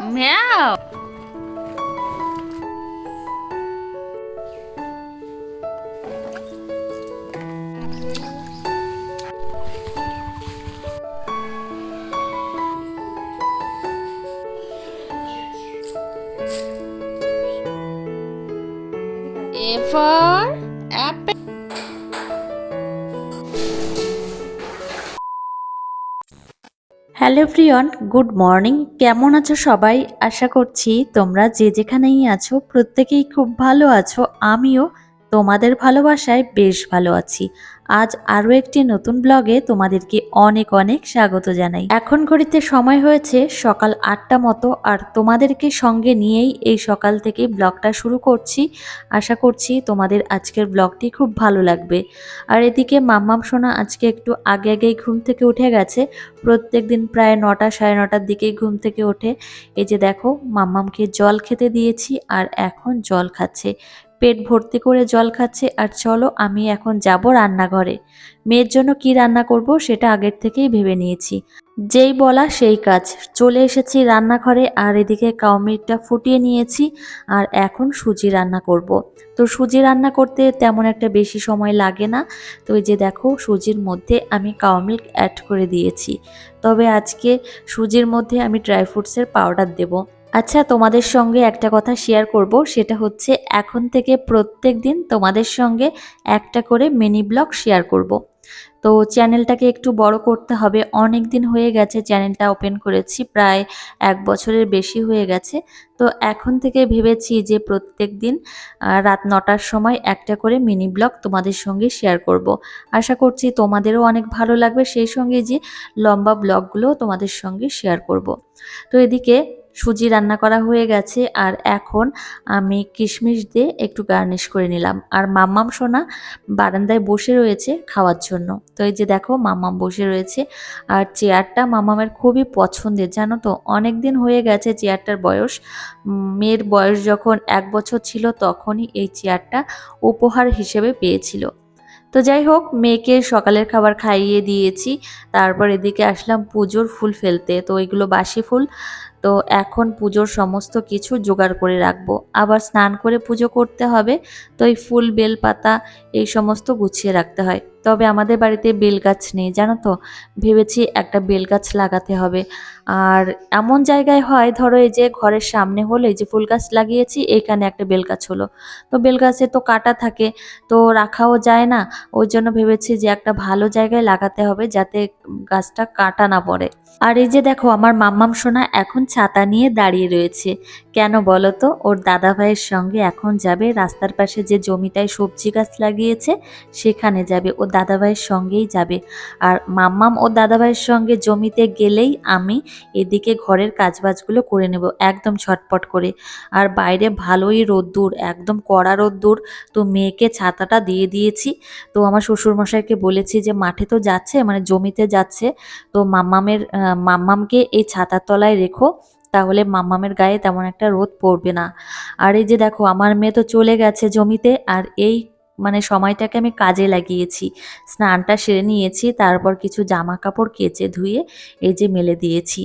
ম্যাও hello প্রিয়ন, good morning. কেমন আছো সবাই? আশা করছি তোমরা যে যেখানেই আছো, প্রত্যেকেই খুব ভালো আছো। আমিও তোমাদের ভালোবাসায় বেশ ভালো আছি। আজ আরও একটি নতুন ব্লগে তোমাদেরকে অনেক অনেক স্বাগত জানাই। এখন ঘড়িতে সময় হয়েছে সকাল আটটা মতো আর তোমাদেরকে সঙ্গে নিয়েই এই সকাল থেকে ব্লগটা শুরু করছি। আশা করছি তোমাদের আজকের ব্লগটি খুব ভালো লাগবে। আর এদিকে মাম্মাম সোনা আজকে একটু আগে আগেই ঘুম থেকে উঠে গেছে। প্রত্যেক দিন প্রায় নটা সাড়ে নটার দিকেই ঘুম থেকে ওঠে। এই যে দেখো, মাম্মামকে জল খেতে দিয়েছি আর এখন জল খাচ্ছে। পেট ভর্তি করে জল খাচ্ছে, আর চলো আমি এখন যাব রান্নাঘরে। মেয়ের জন্য কি রান্না করব সেটা আগের থেকেই ভেবে নিয়েছি। যেই বলা সেই কাজ। চলে এসেছি রান্নাঘরে, আর এদিকে কাউমিরটা ফুটিয়ে নিয়েছি, আর এখন সুজি রান্না করব। তো সুজি রান্না করতে তেমন একটা বেশি সময় লাগে না। তো এই যে দেখো, সুজির মধ্যে আমি কাউ মিল্ক অ্যাড করে দিয়েছি। তবে আজকে সুজির মধ্যে আমি ড্রাই ফ্রুটসের পাউডার দেব। আচ্ছা তোমাদের সঙ্গে একটা কথা শেয়ার করব সেটা হচ্ছে, এখন থেকে প্রত্যেক দিন তোমাদের সঙ্গে একটা করে মিনি ব্লগ শেয়ার করব। তো চ্যানেলটাকে একটু বড় করতে হবে অনেক দিন হয়ে গেছে চ্যানেলটা ওপেন করেছি, প্রায় এক বছরের বেশি হয়ে গেছে তো এখন থেকে ভেবেছি যে প্রত্যেক দিন রাত নটার সময় একটা করে মিনি ব্লগ তোমাদের সঙ্গে শেয়ার করব। আশা করছি তোমাদেরও অনেক ভালো লাগবে সেই সঙ্গে যে লম্বা ব্লগগুলো তোমাদের সঙ্গে শেয়ার করব। তো এদিকে সুজি রান্না করা হয়ে গেছে আর এখন আমি কিশমিশ দিয়ে একটু গার্নিশ করে নিলাম। আর মাম্মাম সোনা বারান্দায় বসে রয়েছে খাওয়ার জন্য। তো এই যে দেখো মাম্মাম বসে রয়েছে আর চেয়ারটা মাম্মামের খুবই পছন্দের, জানো তো? অনেক দিন হয়ে গেছে চেয়ারটার বয়স। মেয়ের বয়স যখন এক বছর ছিল তখনই এই চেয়ারটা উপহার হিসেবে পেয়েছিল। তো যাই হোক, মেয়েকে সকালের খাবার খাইয়ে দিয়েছি। তারপর এদিকে আসলাম পুজোর ফুল ফেলতে। তো এগুলো বাসি ফুল। তো এখন পুজোর সমস্ত কিছু জোগাড় করে রাখব। আবার স্নান করে পুজো করতে হবে, তো এই ফুল, বেলপাতা এই সমস্ত গুছিয়ে রাখতে হয়। তবে আমাদের বাড়িতে বেল গাছ নেই, জানো তো? ভেবেছি একটা বেল গাছ লাগাতে হবে। আর এমন জায়গায় হয়, ধরো এই যে ঘরের সামনে হলে যে ফুল গাছ লাগিয়েছি এখানে একটা বেল গাছ হলো। তো বেল গাছে তো কাটা থাকে, তো রাখাও যায় না। ওই জন্য ভেবেছি যে একটা ভালো জায়গায় লাগাতে হবে যাতে গাছটা কাটা না পড়ে। আর এই যে দেখো, আমার মাম্মাম সোনা এখন ছাতা নিয়ে দাঁড়িয়ে রয়েছে। কেন বলো তো? ওর দাদা ভাইয়ের সঙ্গে এখন যাবে, রাস্তার পাশে যে জমিটায় সবজি গাছ লাগিয়েছে, সেখানে যাবে। ও দাদা ভাইয়ের সঙ্গেই যাবে। আর মাম্মাম ও দাদাভাইয়ের সঙ্গে জমিতে গেলেই আমি এদিকে ঘরের কাজবাজগুলো করে নেব, একদম ছটপট করে। আর বাইরে ভালোই রোদ্দুর, একদম কড়া রোদ্দুর। তো মেয়েকে ছাতাটা দিয়ে দিয়েছি। তো আমার শ্বশুরমশাইকে বলেছি যে, মাঠে তো যাচ্ছে মানে জমিতে যাচ্ছে। তো মাম্মামের মাম্মামকে এই ছাতার তলায় রেখো, তাহলে মাম্মামের গায়ে তেমন একটা রোদ পড়বে না। আর এই যে দেখো, আমার মেয়ে তো চলে গেছে জমিতে। আর এই মানে সময়টাকে আমি কাজে লাগিয়েছি। স্নানটা সেরে নিয়েছি, তারপর কিছু জামা কাপড় কেচে ধুয়ে এই যে মেলে দিয়েছি।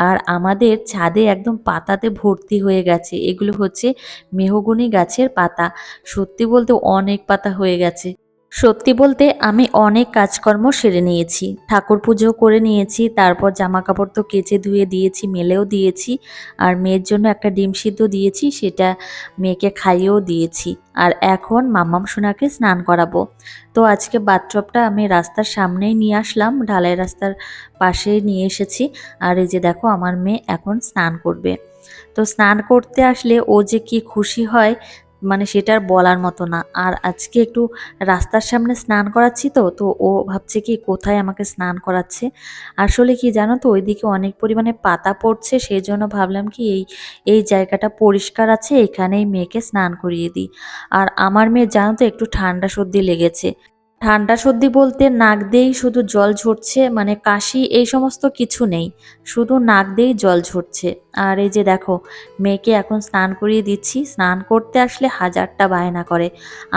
আর আমাদের ছাদে একদম পাতাতে ভর্তি হয়ে গেছে। এগুলো হচ্ছে মেহগুনি গাছের পাতা। সত্যি বলতে অনেক পাতা হয়ে গেছে। সত্যি বলতে আমি অনেক কাজকর্ম সেরে নিয়েছি। ঠাকুর পুজো করে নিয়েছি, তারপর জামা কাপড় তো কেচে ধুয়ে দিয়েছি, মেলেও দিয়েছি, আর মেয়ের জন্য একটা ডিম সিদ্ধ দিয়েছি, সেটা মেয়েকে খাইয়েও দিয়েছি। আর এখন মামাম সোনাকে স্নান করাবো। তো আজকে বাথটবটা আমি রাস্তার সামনেই নিয়ে আসলাম, ঢালাই রাস্তার পাশে নিয়ে এসেছি। আর এই যে দেখো, আমার মেয়ে এখন স্নান করবে। তো স্নান করতে আসলে ও যে কি খুশি হয় মানে সেটার বলার মতো না। আর আজকে একটু রাস্তার সামনে স্নান করাচ্ছি তো তো ও ভাবছে কি কোথায় আমাকে স্নান করাচ্ছে। আসলে কি জানো তো, ওইদিকে অনেক পরিমাণে পাতা পড়ছে সেই জন্য ভাবলাম কি এই এই জায়গাটা পরিষ্কার আছে, এখানেই মেয়েকে স্নান করিয়ে দিই। আর আমার মেয়ে জানো তো একটু ঠান্ডা সর্দি লেগেছে। ঠান্ডা সর্দি বলতে নাক দিয়েই শুধু জল ঝরছে মানে কাশি এই সমস্ত কিছু নেই। শুধু নাক দিয়েই জল ঝরছে। আর এই যে দেখো, মেয়েকে এখন স্নান করিয়ে দিচ্ছি। স্নান করতে আসলে হাজারটা বায়না করে।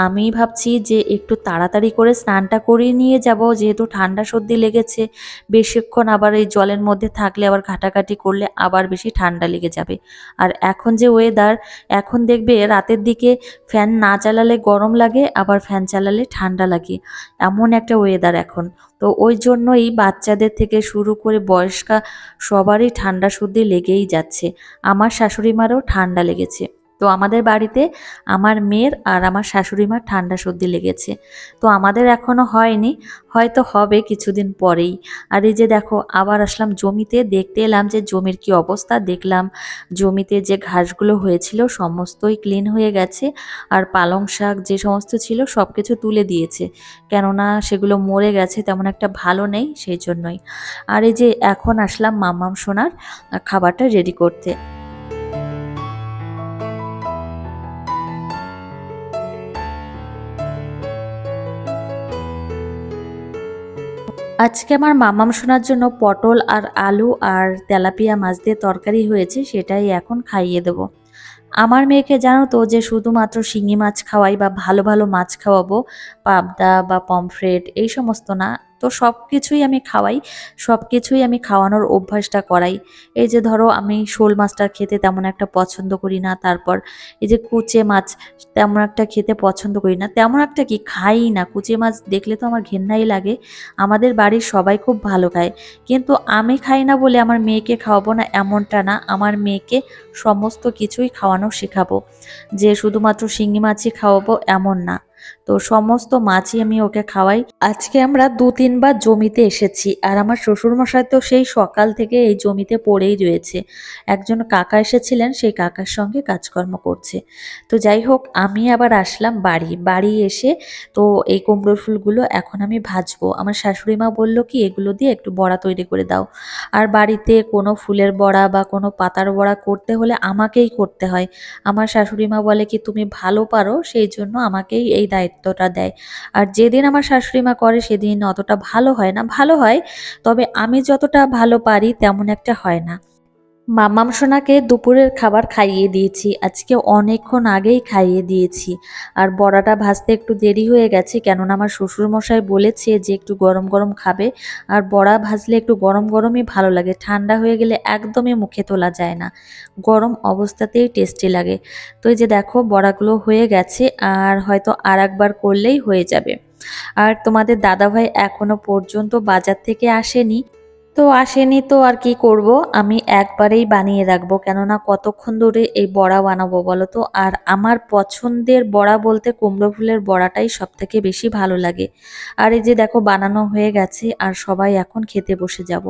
আমি ভাবছি যে একটু তাড়াতাড়ি করে স্নানটা করিয়ে নিয়ে যাব, যেহেতু ঠান্ডা সর্দি লেগেছে। বেশিক্ষণ আবার এই জলের মধ্যে থাকলে আবার ঘাটাঘাটি করলে আবার বেশি ঠান্ডা লেগে যাবে। আর এখন যে ওয়েদার এখন দেখবে রাতের দিকে ফ্যান না চালালে গরম লাগে, আবার ফ্যান চালালে ঠান্ডা লাগে। এমন একটা ওয়েদার এখন। তো ওই জন্যই বাচ্চাদের থেকে শুরু করে বয়স্কা সবারই ঠান্ডা সর্দি লেগেই যাচ্ছে। আমার শাশুড়ি মারও ঠান্ডা লেগেছে। তো আমাদের বাড়িতে আমার মেয়ের আর আমার শাশুড়ি মার ঠান্ডা সর্দি লেগেছে। তো আমাদের এখনও হয়নি, হয়তো হবে কিছুদিন পরেই। আর এই যে দেখো, আবার আসলাম জমিতে, দেখতে এলাম যে জমির কি অবস্থা, দেখলাম জমিতে যে ঘাসগুলো হয়েছিল সমস্তই ক্লিন হয়ে গেছে আর পালং শাক যে সমস্ত ছিল সব কিছু তুলে দিয়েছে। কেননা সেগুলো মরে গেছে, তেমন একটা ভালো নেই সেই জন্যই। আর এই যে এখন আসলাম মাম্মাম সোনার খাবারটা রেডি করতে। আজকে আমার মামাম শোনার জন্য পটল আর আলু আর তেলাপিয়া মাছ দিয়ে তরকারি হয়েছে, সেটাই এখন খাইয়ে দেব। আমার মেয়েকে জানো তো যে শুধুমাত্র শিঙি মাছ খাওয়াই বা ভালো ভালো মাছ খাওয়াবো, পাবদা বা পমফ্রেট এই সমস্ত না তো সব কিছুই আমি খাওয়াই সব কিছুই আমি খাওয়ানোর অভ্যাসটা করাই। এই যে ধরো আমি শোল মাছটা খেতে তেমন একটা পছন্দ করি না, তারপর এই যে কুচে মাছ তেমন একটা খেতে পছন্দ করি না, তেমন একটা কি খাই না। কুচে মাছ দেখলে তো আমার ঘেন্নাই লাগে, আমাদের বাড়ির সবাই খুব ভালো খায়। কিন্তু আমি খাই না বলে আমার মেয়েকে খাওয়াবো না এমনটা না, আমার মেয়েকে সমস্ত কিছুই খাওয়ানো শেখাবো। যে শুধুমাত্র শিঙি মাছই খাওয়াবো এমন না। তো সমস্ত মাছই আমি ওকে খাওয়াই। আজকে আমরা দু তিনবার জমিতে এসেছি আর আমার শ্বশুরমশাই তো সেই সকাল থেকে এই জমিতে পড়েই রয়েছে। একজন কাকা এসেছিলেন, সেই কাকার সঙ্গে কাজকর্ম করছে। তো যাই হোক, আমি আবার আসলাম বাড়ি। বাড়ি এসে তো এই কুমড়োর ফুলগুলো এখন আমি ভাজবো। আমার শাশুড়ি মা বলল কি, এগুলো দিয়ে একটু বড়া তৈরি করে দাও। আর বাড়িতে কোনো ফুলের বড়া বা কোনো পাতার বড়া করতে হলে আমাকেই করতে হয়। আমার শাশুড়ি মা বলে কি, তুমি ভালো পারো, সেই জন্য আমাকেই এই দায়িত্বটা দেয়। আর যেদিন আমার শাশুড়ি মা করে সেদিন অতটা ভালো হয় না। ভালো হয়, তবে আমি যতটা ভালো পারি তেমন একটা হয় না। মামাম সোনাকে দুপুরের খাবার খাইয়ে দিয়েছি, আজকে অনেকক্ষণ আগেই খাইয়ে দিয়েছি। আর বড়াটা ভাজতে একটু দেরি হয়ে গেছে, কেননা আমার শ্বশুরমশাই বলেছে যে একটু গরম গরম খাবে, আর বড়া ভাজলে একটু গরম গরমই ভালো লাগে, ঠান্ডা হয়ে গেলে একদমই মুখে তোলা যায় না। গরম অবস্থাতেই টেস্টি লাগে। তো এই যে দেখো, বড়াগুলো হয়ে গেছে, আর হয়তো আর একবার করলেই হয়ে যাবে। আর তোমাদের দাদাভাই এখনও পর্যন্ত বাজার থেকে আসেনি। তো আসেনি তো আর কি করব? আমি একবারেই বানিয়ে রাখব। কেননা কতক্ষণ ধরে এই বড়া বানাবো বলো তো? আর আমার পছন্দের বড়া বলতে কুমড়ো ফুলের বড়াটাই সব থেকে বেশি ভালো লাগে। আর এই যে দেখো বানানো হয়ে গেছে আর সবাই এখন খেতে বসে যাব।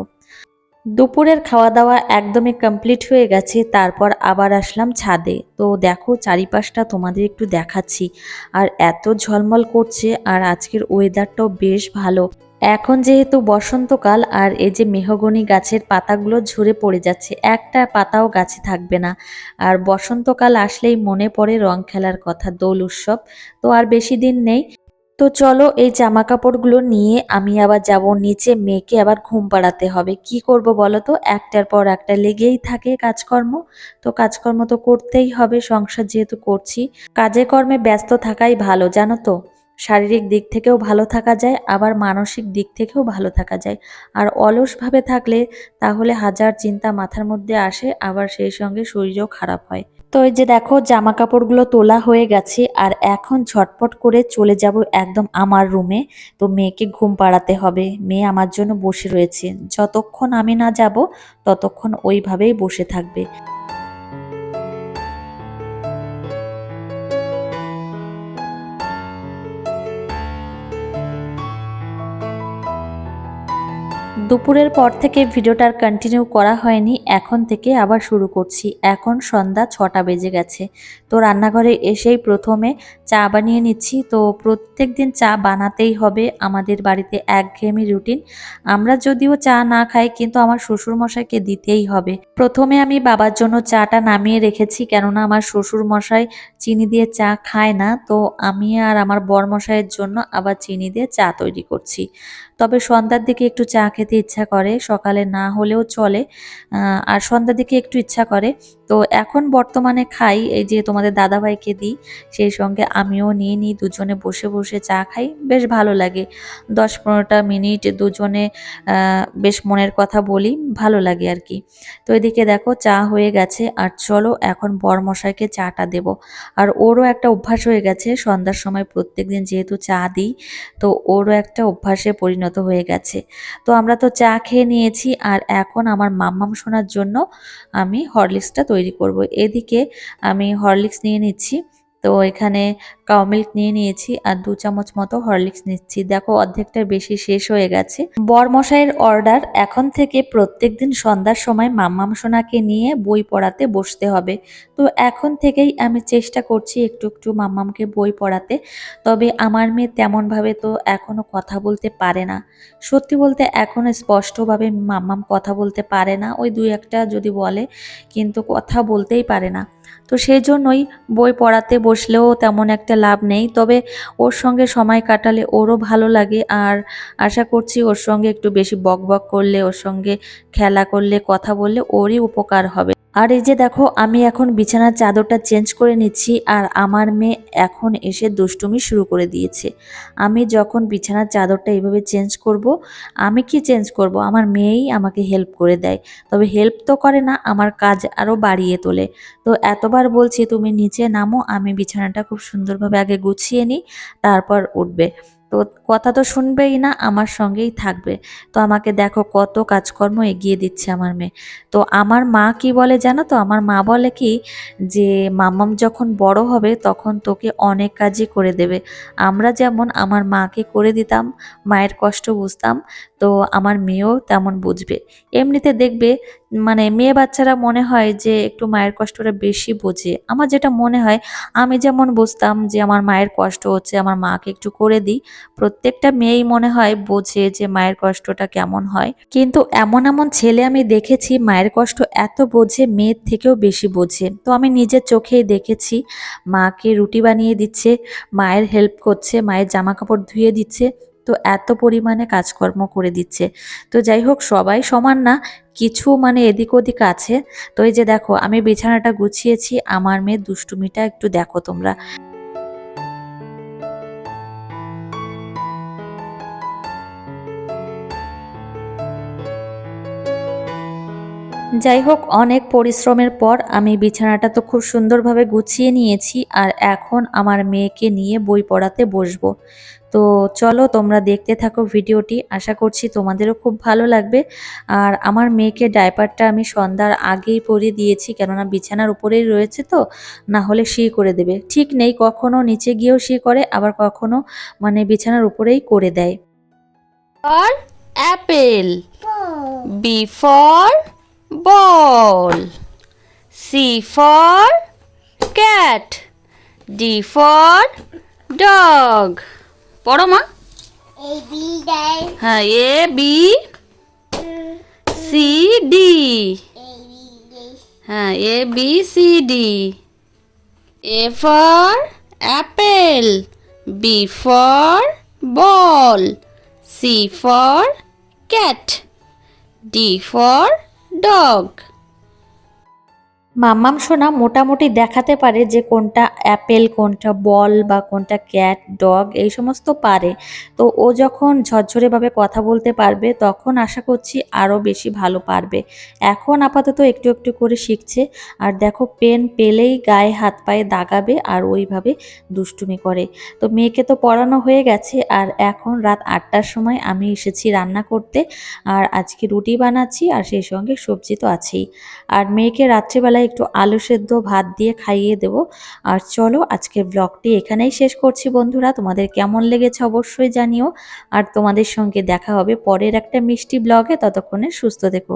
দুপুরের খাওয়া দাওয়া একদমই কমপ্লিট হয়ে গেছে। তারপর আবার আসলাম ছাদে। তো দেখো চারিপাশটা তোমাদের একটু দেখাচ্ছি। আর এত ঝলমল করছে আর আজকের ওয়েদারটাও বেশ ভালো। এখন যেহেতু বসন্তকাল আর এই যে মেহগনি গাছের পাতাগুলো ঝরে পড়ে যাচ্ছে, একটা পাতাও গাছে থাকবে না। আর বসন্তকাল আসলেই মনে পড়ে রং খেলার কথা, দোল উৎসব। তো আর বেশি দিন নেই। তো চলো এই জামা কাপড়গুলো নিয়ে আমি আবার যাব নিচে, মেয়েকে আবার ঘুম পাড়াতে হবে। কি করব বলো তো? একটার পর একটা লেগেই থাকে কাজকর্ম। তো কাজকর্ম তো করতেই হবে, সংসার যেহেতু করছি। কাজে কর্মে ব্যস্ত থাকাই ভালো, জানো তো? শারীরিক দিক থেকেও ভালো থাকা যায়, আবার মানসিক দিক থেকেও ভালো থাকা যায়। আর অলসভাবে থাকলে তাহলে হাজার চিন্তা মাথার মধ্যে আসে, আবার সেই সঙ্গে শরীরও খারাপ হয়। তো এই যে দেখো জামা কাপড়গুলো তোলা হয়ে গেছে, আর এখন ঝটপট করে চলে যাব একদম আমার রুমে। তো মেয়েকে ঘুম পাড়াতে হবে, মেয়ে আমার জন্য বসে রয়েছে। যতক্ষণ আমি না যাব, ততক্ষণ ওইভাবেই বসে থাকবে। দুপুরের পর থেকে ভিডিওটা আর কন্টিনিউ করা হয়নি, এখন থেকে আবার শুরু করছি। এখন সন্ধ্যা ছটা বেজে গেছে। তো রান্নাঘরে এসেই প্রথমে চা বানিয়ে নিচ্ছি। তো প্রত্যেক দিন চা বানাতেই হবে আমাদের বাড়িতে একঘেয়েমি রুটিন আমরা যদিও চা না খাই, কিন্তু আমার শ্বশুর মশাইকে দিতেই হবে। প্রথমে আমি বাবার জন্য চাটা নামিয়ে রেখেছি, কেননা আমার শ্বশুর মশাই চিনি দিয়ে চা খায় না। তো আমি আর আমার বর মশাইয়ের জন্য আবার চিনি দিয়ে চা তৈরি করছি। তবে সন্ধ্যার দিকে একটু চা খেতে ইচ্ছা করে, সকালে না হলেও চলে আর সন্ধ্যার দিকে একটু ইচ্ছা করে। তো এখন বর্তমানে খাই, এই যে তোমাদের দাদাভাইকে দিই, সেই সঙ্গে আমিও নিয়ে নিই, দুজনে বসে বসে চা খাই, বেশ ভালো লাগে। দশ পনেরোটা মিনিট দুজনে বেশ মনের কথা বলি, ভালো লাগে আর কি। তো এদিকে দেখো, চা হয়ে গেছে, আর চলো এখন বরমশাইকে চাটা দেব। আর ওরও একটা অভ্যাস হয়ে গেছে, সন্ধ্যার সময় প্রত্যেকদিন যেহেতু চা দিই, তো ওরও একটা অভ্যাসে পরিণত হয়ে গেছে। তো আমরা তো চা খেয়ে নিয়েছি, আর এখন আমার মাম্মাম শোনার জন্য আমি হরলিক্সটা তৈরি করব। এদিকে আমি হরলিক্স নিয়ে নিচ্ছি। তো এখানে কাউ মিল্ক নিয়ে নিয়েছি আর দু চামচ মতো হরলিক্স নিচ্ছি। দেখো অর্ধেকটার বেশি শেষ হয়ে গেছে। বরমশাইয়ের অর্ডার এখন থেকে প্রত্যেক দিন সন্ধ্যার সময় মাম্মাম সোনাকে নিয়ে বই পড়াতে বসতে হবে। তো এখন থেকেই আমি চেষ্টা করছি একটু একটু মাম্মামকে বই পড়াতে। তবে আমার মেয়ে তেমনভাবে তো এখনও কথা বলতে পারে না। সত্যি বলতে এখনও স্পষ্টভাবে মাম্মাম কথা বলতে পারে না। ওই দুই একটা যদি বলে, কিন্তু কথা বলতেই পারে না। তো সেই জন্যই বই পড়াতে বসলেও তেমন একটা লাভ নেই। তবে ওর সঙ্গে সময় কাটালে ওরও ভালো লাগে। আর আশা করছি ওর সঙ্গে একটু বেশি বক বক করলে, ওর সঙ্গে খেলা করলে, কথা বললে ওরই উপকার হবে। আর এই যে দেখো, আমি এখন বিছানার চাদরটা চেঞ্জ করে নিচ্ছি আর আমার মেয়ে এখন এসে দুষ্টুমি শুরু করে দিয়েছে। আমি যখন বিছানার চাদরটা এইভাবে চেঞ্জ করব, আমি কি চেঞ্জ করব? আমার মেয়েই আমাকে হেল্প করে দেয়। তবে হেল্প তো করে না, আমার কাজ আরও বাড়িয়ে তোলে। তো এতবার বলছি, তুমি নিচে নামো, আমি বিছানাটা খুব সুন্দরভাবে আগে গুছিয়ে নিই, তারপর উঠবে। তো কথা তো শুনবেই না, আমার সঙ্গেই থাকবে। তো আমাকে দেখো কত কাজকর্ম এগিয়ে দিচ্ছে আমার মেয়ে। তো আমার মা কি বলে জানো তো? আমার মা বলে কি যে মামাম যখন বড় হবে তখন তোকে অনেক কাজই করে দেবে। আমরা যেমন আমার মাকে করে দিতাম, মায়ের কষ্ট বুঝতাম, তো আমার মেয়েও তেমন বুঝবে। এমনিতে দেখবে মানে মেয়ে বাচ্চারা মনে হয় যে একটু মায়ের কষ্টটা বেশি বোঝে। আমার যেটা মনে হয়, আমি যেমন বুঝতাম যে আমার মায়ের কষ্ট হচ্ছে, আমার মাকে একটু করে দিই, প্রত্যেকটা মেয়েই মনে হয় বোঝে যে মায়ের কষ্টটা কেমন হয়। কিন্তু এমন এমন ছেলে আমি দেখেছি, মায়ের কষ্ট এত বোঝে, মেয়ের থেকেও বেশি বোঝে। তো আমি নিজের চোখেই দেখেছি, মাকে রুটি বানিয়ে দিচ্ছে, মায়ের হেল্প করছে, মায়ের জামা কাপড় ধুয়ে দিচ্ছে তো এত পরিমাণে কাজকর্ম করে দিচ্ছে। তো যাই হোক সবাই সমান না, কিছু মানে এদিক ওদিক আছে। তো এই যে দেখো, আমি বিছানাটা গুছিয়েছি, আমার মেয়ের দুষ্টুমিটা একটু দেখো তোমরা। যাই হোক অনেক পরিশ্রমের পর আমি বিছানাটা তো খুব সুন্দরভাবে গুছিয়ে নিয়েছি, আর এখন আমার মেয়েকে নিয়ে বই পড়াতে বসবো। তো চলো তোমরা দেখতে থাকো ভিডিওটি। আশা করছি তোমাদেরও খুব ভালো লাগবে। আর আমার মেয়েকে ডাইপারটা আমি সন্ধ্যার আগেই পরিয়ে দিয়েছি, কেননা বিছানার উপরেই রয়েছে তো, না হলে শি করে দেবে। ঠিক নেই, কখনো নিচে গিয়েও শি করে, আবার কখনো মানে বিছানার উপরেই করে দেয়। আর apple B for ball, C for cat D for dog পড়ো মা। হ্যাঁ এ বি সি ডি হ্যাঁ A B C D A for apple B for ball C for cat D for dog মাম্মাম সোনা মোটামুটি দেখাতে পারে যে কোনটা অ্যাপেল, কোনটা বল বা কোনটা ক্যাট, ডগ, এই সমস্ত পারে। তো ও যখন ঝরঝরেভাবে কথা বলতে পারবে, তখন আশা করছি আরও বেশি ভালো পারবে। এখন আপাতত একটু একটু করে শিখছে। আর দেখো, পেন পেলেই গায়ে হাত পায়ে দাগাবে আর ওইভাবে দুষ্টুমি করে। তো মেয়েকে তো পড়ানো হয়ে গেছে আর এখন রাত আটটার সময় আমি এসেছি রান্না করতে। আর আজকে রুটি বানাচ্ছি আর সেই সঙ্গে সবজি তো আছেই। আর মেয়েকে রাত্রেবেলায় একটু আলু সেদ্ধ ভাত দিয়ে খাইয়ে দেব। আর চলো আজকের ব্লগটি এখানেই শেষ করছি বন্ধুরা। তোমাদের কেমন লেগেছে অবশ্যই জানিও। আর তোমাদের সঙ্গে দেখা হবে পরের একটা মিষ্টি ব্লগে ততক্ষণে সুস্থ থেকো।